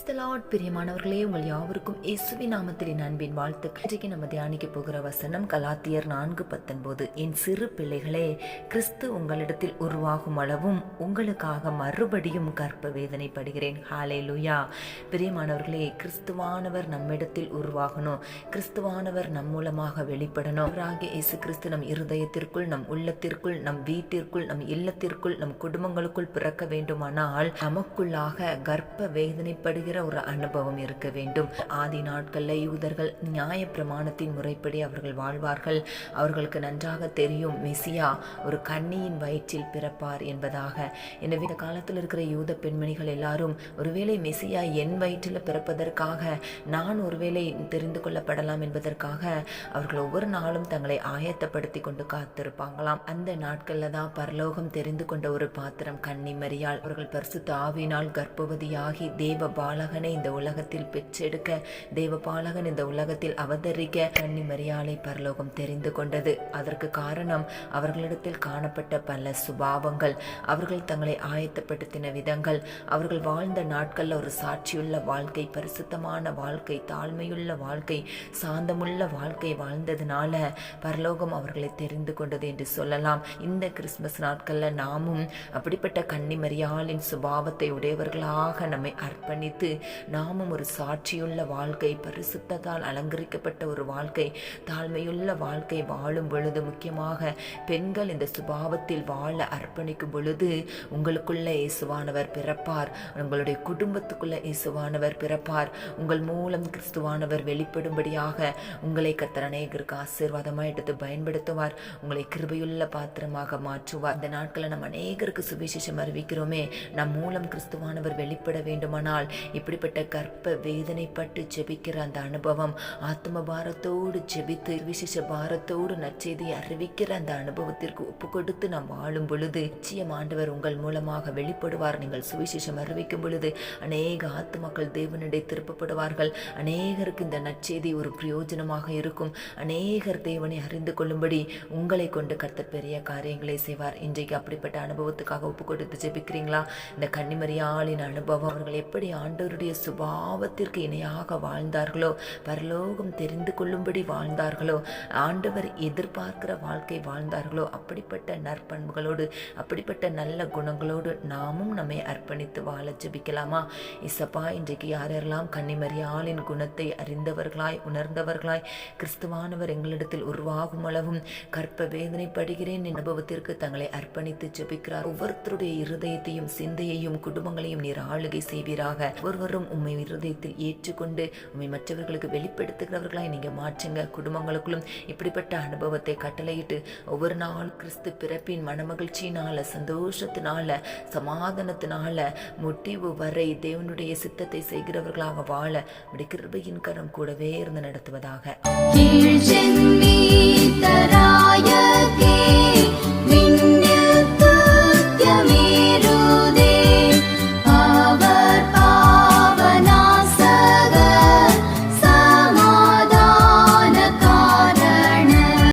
Praise the Lord பிரியமானவர்களே உங்கள் யாவருக்கும் இயேசுவி நாமத்தின் அன்பின் வாழ்த்துக்கள். இன்றைக்கு நம்ம தியானிக்க போகிற வசனம் கலாத்தியர் நான்கு பத்தொன்பது. என் சிறு பிள்ளைகளே கிறிஸ்து உங்களிடத்தில் உருவாகும் அளவும் உங்களுக்காக மறுபடியும் கற்ப வேதனைப்படுகிறேன். ஹாலே லுயா பிரியமானவர்களே கிறிஸ்துவானவர் நம்மிடத்தில் உருவாகணும். கிறிஸ்துவானவர் நம் மூலமாக வெளிப்படணும். ராகி இயேசு கிறிஸ்து நம் இருதயத்திற்குள் நம் உள்ளத்திற்குள் நம் வீட்டிற்குள் நம் இல்லத்திற்குள் நம் குடும்பங்களுக்குள் பிறக்க வேண்டுமானால் நமக்குள்ளாக கர்ப்ப வேதனைப்படுகிற ஒரு அனுபவம் இருக்க வேண்டும். ஆதி நாட்களில் யூதர்கள் நியாய பிரமாணத்தின் முறைப்படி அவர்கள் வாழ்வார்கள். அவர்களுக்கு நன்றாக தெரியும் மெசியா ஒரு கன்னியின் வயிற்றில் பிறப்பார் என்பதாக. எனவே இந்த காலத்தில் இருக்கிற யூத பெண்மணிகள் எல்லாரும் ஒருவேளை மெசியா என் வயிற்றில் பிறப்பதற்காக நான் ஒருவேளை தெரிந்து கொள்ளப்படலாம் என்பதற்காக அவர்கள் ஒவ்வொரு நாளும் தங்களை ஆயத்தப்படுத்தி கொண்டு காத்திருப்பாங்களாம். அந்த நாட்களில் தான் பரலோகம் தெரிந்து கொண்ட ஒரு பாத்திரம் கன்னி மரியாள். அவர்கள் பரிசுத்த ஆவினால் கர்ப்பவதியாகி தேவ பாலகனை இந்த உலகத்தில் பெற்றெடுக்க தேவ பாலகன் இந்த உலகத்தில் அவதரிக்க கன்னி மரியாளை பரலோகம் தெரிந்து கொண்டது. அதற்கு காரணம் அவர்களிடத்தில் காணப்பட்ட பல சுபாவங்கள். அவர்கள் தங்களை ஆயத்தப்படுத்தின விதங்கள். அவர்கள் வாழ்ந்த நாட்கள்ல ஒரு சாட்சியுள்ள வாழ்க்கை பரிசுத்தமான வாழ்க்கை தாழ்மையுள்ள வாழ்க்கை சாந்தமுள்ள வாழ்க்கை வாழ்ந்ததுனால பரலோகம் அவர்களை தெரிந்து கொண்டது என்று சொல்லலாம். இந்த கிறிஸ்துமஸ் நாட்கள்ல நாமும் அப்படிப்பட்ட கன்னிமரியாளின் சுபாவத்தை உடையவர்களாக நம்மை அர்ப்பணித்து நாமும் ஒரு சாட்சியுள்ள வாழ்க்கை பரிசுத்தத்தால் அலங்கரிக்கப்பட்ட ஒரு வாழ்க்கை தாழ்மையுள்ள வாழ்க்கை வாழும் பொழுது முக்கியமாக பெண்கள் இந்த சுபாவத்தில் வாழ அர்ப்பணிக்கும் பொழுது உங்களுக்குள்ள இயேசுவானவர் பிறப்பார். உங்களுடைய குடும்பத்துக்குள்ள இயேசுவானவர் பிறப்பார். உங்கள் மூலம் கிறிஸ்துவானவர் வெளிப்படும்படியாக உங்களை கத்தரநேகருக்கு ஆசீர்வாதமாக எடுத்து பயன்படுத்துவார். உங்களை கிருபையுள்ள பாத்திரமாக மாற்றுவார். இந்த நாட்களில் நம்ம அநேகருக்கு சுவிசேஷம் அறிவிக்கிறோமே. நம் மூலம் கிறிஸ்துவானவர் வெளிப்பட வேண்டுமானால் இப்படிப்பட்ட கற்ப வேதனைப்பட்டு ஜெபிக்கிற அந்த அனுபவம் ஆத்ம பாரத்தோடு ஜெபித்து விசேஷ பாரத்தோடு நற்செய்தியை அறிவிக்கிற அந்த அனுபவத்திற்கு ஒப்பு கொடுத்து நாம் வாழும் பொழுது நிச்சயம் ஆண்டவர் உங்கள் மூலமாக வெளிப்படுவார். நீங்கள் சுவிசேஷம் அறிவிக்கும் பொழுது அநேக ஆத்துமக்கள் தேவனிடை திருப்பப்படுவார்கள். அநேகருக்கு இந்த நற்செய்தி ஒரு பிரயோஜனமாக இருக்கும். அநேகர் தேவனை அறிந்து கொள்ளும்படி உங்களை கொண்டு கர்த்தர் பெரிய காரியங்களை செய்வார். இன்றைக்கு அப்படிப்பட்ட அனுபவத்துக்காக ஒப்பு கொடுத்து ஜெபிக்கிறீங்களா? இந்த கன்னிமரியாளின் அனுபவம் அவர்கள் எப்படி ஆண்டவருடைய சுபாவத்திற்கு இணையாக வாழ்ந்தார்களோ? பரலோகம் தெரிந்து கொள்ளும்படி வாழ்ந்தார்களோ? ஆண்டவர் எதிர்பார்க்கிற வாழ்க்கை வாழ்ந்தார்களோ? அப்படிப்பட்ட நற்பண்புகளோடு அப்படிப்பட்ட நல்ல குணங்களோடு நாமும் நம்மை அர்ப்பணித்து வாழ ஜெபிக்கலாமா? இசப்பா இன்றைக்கு யாரெல்லாம் கன்னிமரியாளின் குணத்தை அறிந்தவர்களாய் உணர்ந்தவர்களாய் கிறிஸ்துவானவர் எங்களிடத்தில் உருவாகும் அளவும் கற்ப வேதனைப்படுகிறேன் அனுபவத்திற்கு தங்களை அர்ப்பணித்து ஜெபிக்கிறார். ஒவ்வொருத்தருடைய இருதயத்தையும் சிந்தையையும் குடும்பங்களையும் நீர் ஆளுகை செய்வீராக. ஒருவரும் உண்மை இருதயத்தில் ஏற்றுக்கொண்டு உண்மை மற்றவர்களுக்கு வெளிப்படுத்துகிறவர்களாய் நீங்கள் மாற்றுங்க. குடும்பங்களுக்குள்ளும் இப்படிப்பட்ட அனுபவத்தை கட்டளையிட்டு ஒவ்வொரு நாள் கிறிஸ்து பிறப்பின் மனமகிழ்ச்சியினால சந்தோஷத்தினால சமாதானத்தினால முடிவு வரை தேவனுடைய சித்தத்தை செய்கிறவர்களாக வாழ உடைய கிருபையின் கரம் கூடவே இருந்து நடத்துவதாக.